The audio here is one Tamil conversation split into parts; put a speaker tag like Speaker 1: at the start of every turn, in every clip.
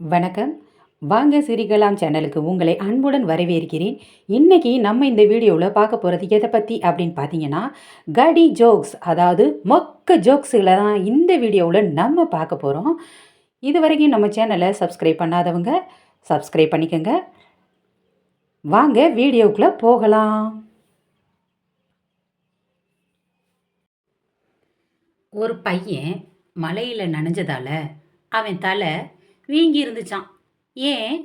Speaker 1: வணக்கம். வாங்க சிரிக்கலாம் சேனலுக்கு உங்களை அன்புடன் வரவேற்கிறேன். இன்றைக்கி நம்ம இந்த வீடியோவில் பார்க்க போகிறது எதை பற்றி அப்படின்னு பார்த்தீங்கன்னா கடி ஜோக்ஸ் அதாவது மொக்க ஜோக்ஸுகளை தான் இந்த வீடியோவில் நம்ம பார்க்க போகிறோம் இது வரைக்கும் நம்ம சேனலை சப்ஸ்கிரைப் பண்ணாதவங்க சப்ஸ்கிரைப் பண்ணிக்கோங்க. வாங்க வீடியோக்குள்ளே போகலாம். ஒரு பையன் மலையில் நனைஞ்சதால் அவன் தலை வீங்கி இருந்துச்சான் ஏன்?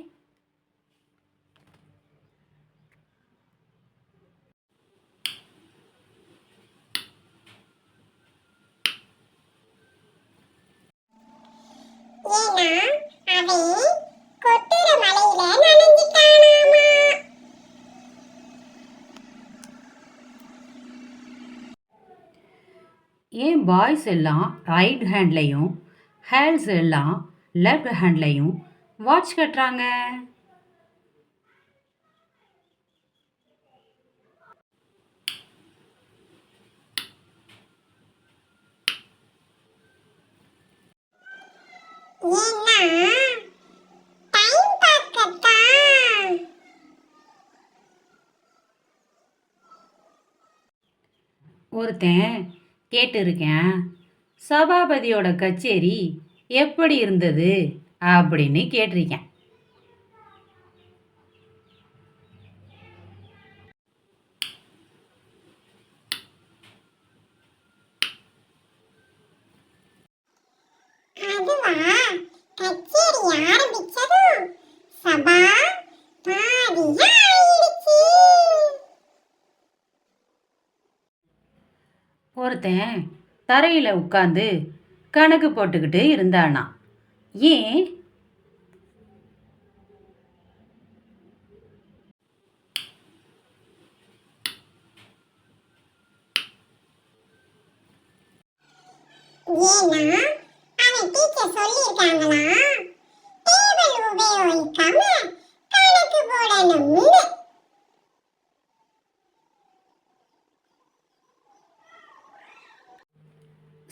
Speaker 1: ஏன் பாய்ஸ் எல்லாம் ரைட் ஹேண்ட்லையும் ஹேர்ஸ் எல்லாம் லெஃப்ட் ஹேண்ட்லையும் வாட்ச் கட்டுறாங்க. ஒருத்தன் கேட்டிருக்கேன் சபாபதியோட கச்சேரி எப்படி இருந்தது அப்படின்னு கேட்டிருக்கேன். ஒருத்தன் தரையில் உட்காந்து கணக்கு போட்டுக்கிட்டு இருந்தானா. ஏன்?
Speaker 2: ஏன்னா அவன் டீச்சர் சொல்லியிருக்காங்களா?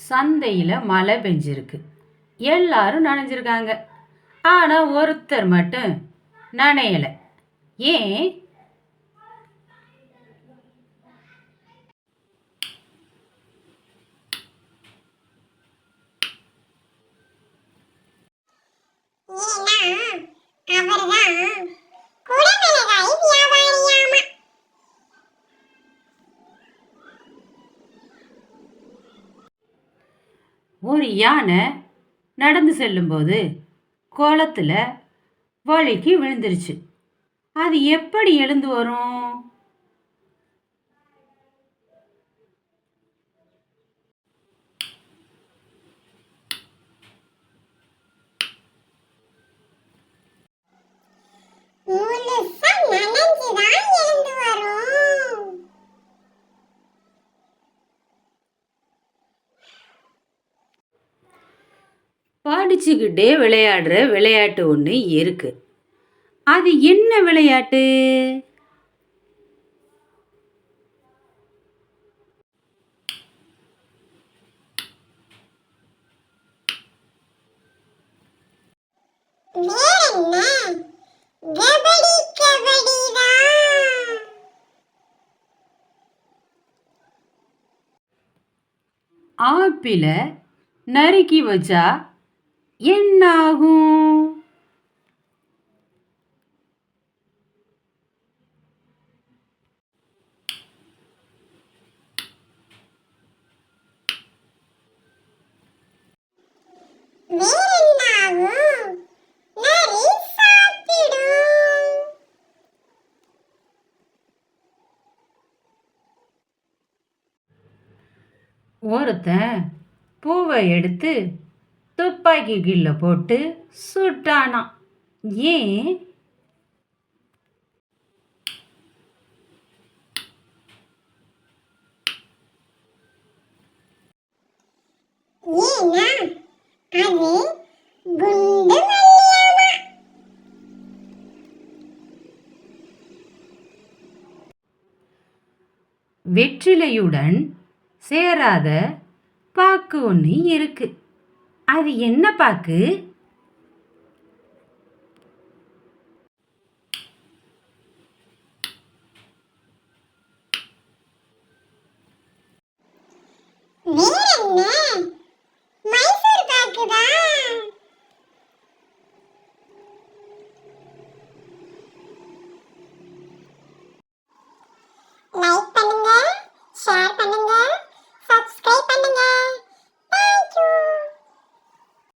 Speaker 1: சந்தையில் மழை பெஞ்சிருக்கு. எல்லாரும் நனைஞ்சிருக்காங்க. ஆனால் ஒருத்தர் மட்டும் நனையலை. ஏன்?
Speaker 2: அவர்தான்
Speaker 1: ஒரு யானை நடந்து செல்லும்போது குளத்துல வழுக்கி விழுந்துருச்சு. அது எப்படி எழுந்து வரும்
Speaker 2: முழுசா நனைஞ்சுதான் எழுந்து வரும்
Speaker 1: படிச்சுக்கிட்டே விளையாடுற விளையாட்டு ஒன்று இருக்கு. அது என்ன விளையாட்டு? ஆப்பிளை நறுக்கி வச்சா என்னாகும்? ஒருத்தன் பூவை எடுத்து துப்பாக்கி கில்ல போட்டு சுட்டானாம் ஏன்? வெற்றிலையுடன் சேராத பாக்கு ஒன்று இருக்கு. அது என்ன பாக்கு?